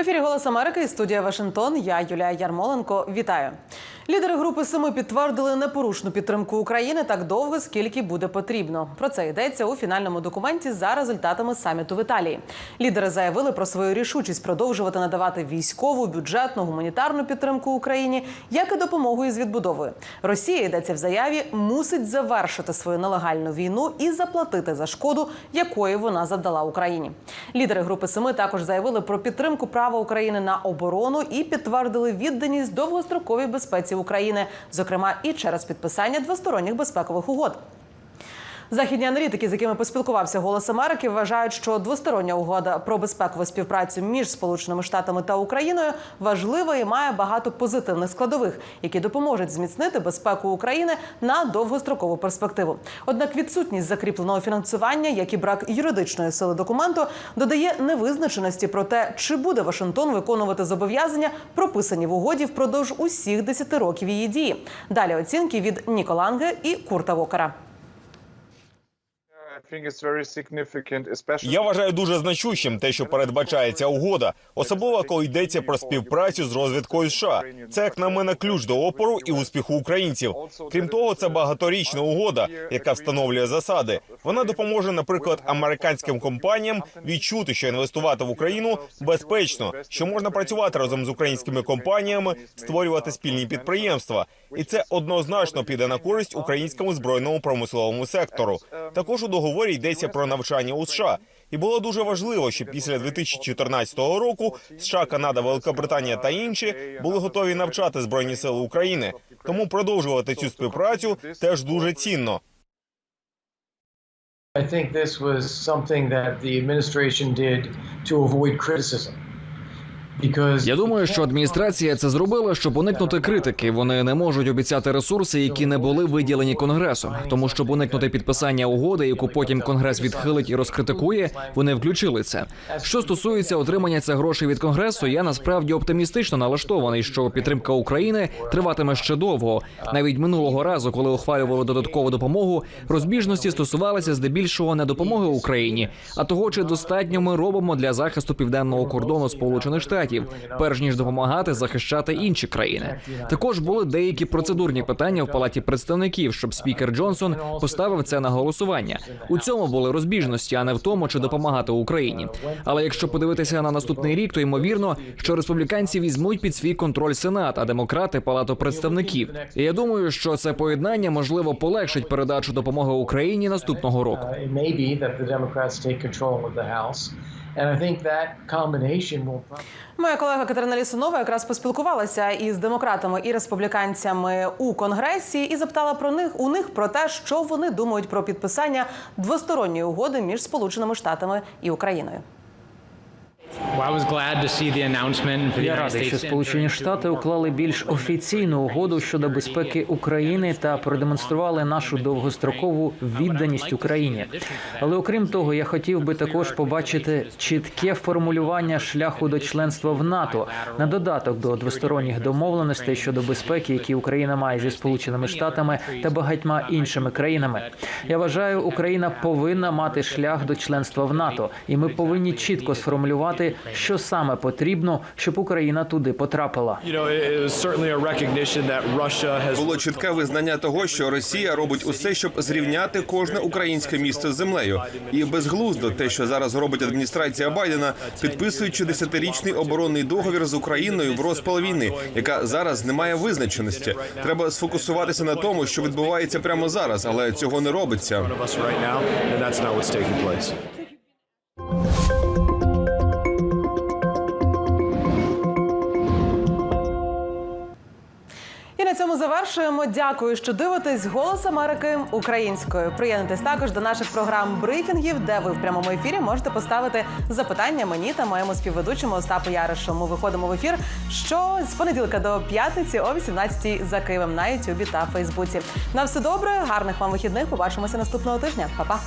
ефірі Голос Америки студія Вашингтон. Я Юлія Ярмоленко. Вітаю. Лідери групи Семи підтвердили непорушну підтримку України так довго, скільки буде потрібно. Про це йдеться у фінальному документі за результатами саміту в Італії. Лідери заявили про свою рішучість продовжувати надавати військову, бюджетну, гуманітарну підтримку Україні, як і допомогу із відбудовою. Росія йдеться в заяві, мусить завершити свою нелегальну війну і заплатити за шкоду, якої вона завдала Україні. Лідери групи Семи також заявили про підтримку права України на оборону і підтвердили відданість довгостроковій безпеці України, зокрема і через підписання двосторонніх безпекових угод. Західні аналітики, з якими поспілкувався Голос Америки, вважають, що двостороння угода про безпекову співпрацю між Сполученими Штатами та Україною важлива і має багато позитивних складових, які допоможуть зміцнити безпеку України на довгострокову перспективу. Однак відсутність закріпленого фінансування, як і брак юридичної сили документу, додає невизначеності про те, чи буде Вашингтон виконувати зобов'язання, прописані в угоді впродовж усіх 10 років її дії. Далі оцінки від Ніколанге і Курта Вокера. Я вважаю дуже значущим те, що передбачається угода, особливо коли йдеться про співпрацю з розвідкою США. Це як на мене ключ до опору і успіху українців. Крім того, це багаторічна угода, яка встановлює засади. Вона допоможе, наприклад, американським компаніям відчути, що інвестувати в Україну безпечно, що можна працювати разом з українськими компаніями, створювати спільні підприємства, і це однозначно піде на користь українському збройному промисловому сектору. Також у договорі йдеться про навчання у США. І було дуже важливо, що після 2014 року США, Канада, Великобританія та інші були готові навчати збройні сили України. Тому продовжувати цю співпрацю теж дуже цінно. I think this was something that the administration did to avoid criticism. Я думаю, що адміністрація це зробила, щоб уникнути критики. Вони не можуть обіцяти ресурси, які не були виділені конгресом. Тому щоб уникнути підписання угоди, яку потім конгрес відхилить і розкритикує, вони включили це. Що стосується отримання цих грошей від конгресу, я насправді оптимістично налаштований, що підтримка України триватиме ще довго. Навіть минулого разу, коли ухвалювали додаткову допомогу, розбіжності стосувалися здебільшого не допомоги Україні, а того, чи достатньо ми робимо для захисту південного кордону Сполучених Штатів, перш ніж допомагати захищати інші країни. Також були деякі процедурні питання в палаті представників, щоб спікер Джонсон поставив це на голосування. У цьому були розбіжності, а не в тому, чи допомагати Україні. Але якщо подивитися на наступний рік, то ймовірно, що республіканці візьмуть під свій контроль сенат, а демократи палату представників. І я думаю, що це поєднання можливо полегшить передачу допомоги Україні наступного року. Моя колега Катерина Лісунова якраз поспілкувалася із демократами і республіканцями у конгресі і запитала про них у них про те, що вони думають про підписання двосторонньої угоди між Сполученими Штатами і Україною. Я радий, що Сполучені Штати уклали більш офіційну угоду щодо безпеки України та продемонстрували нашу довгострокову відданість Україні. Але окрім того, я хотів би також побачити чітке формулювання шляху до членства в НАТО на додаток до двосторонніх домовленостей щодо безпеки, які Україна має зі Сполученими Штатами та багатьма іншими країнами. Я вважаю, Україна повинна мати шлях до членства в НАТО, і ми повинні чітко сформулювати, що саме потрібно, щоб Україна туди потрапила. Було чітке визнання того, що Росія робить усе, щоб зрівняти кожне українське місто з землею. І безглуздо те, що зараз робить адміністрація Байдена, підписуючи десятирічний оборонний договір з Україною в розпал війни, яка зараз не має визначеності. Треба сфокусуватися на тому, що відбувається прямо зараз, але цього не робиться. Завершуємо. Дякую, що дивитесь Голос Америки українською. Приєднуйтесь також до наших програм брифінгів, де ви в прямому ефірі можете поставити запитання мені та моєму співведучому Остапу Яришу. Ми виходимо в ефір що з понеділка до п'ятниці о 18 за Києвом на Ютубі та Фейсбуці. На все добре, гарних вам вихідних. Побачимося наступного тижня. Па-па.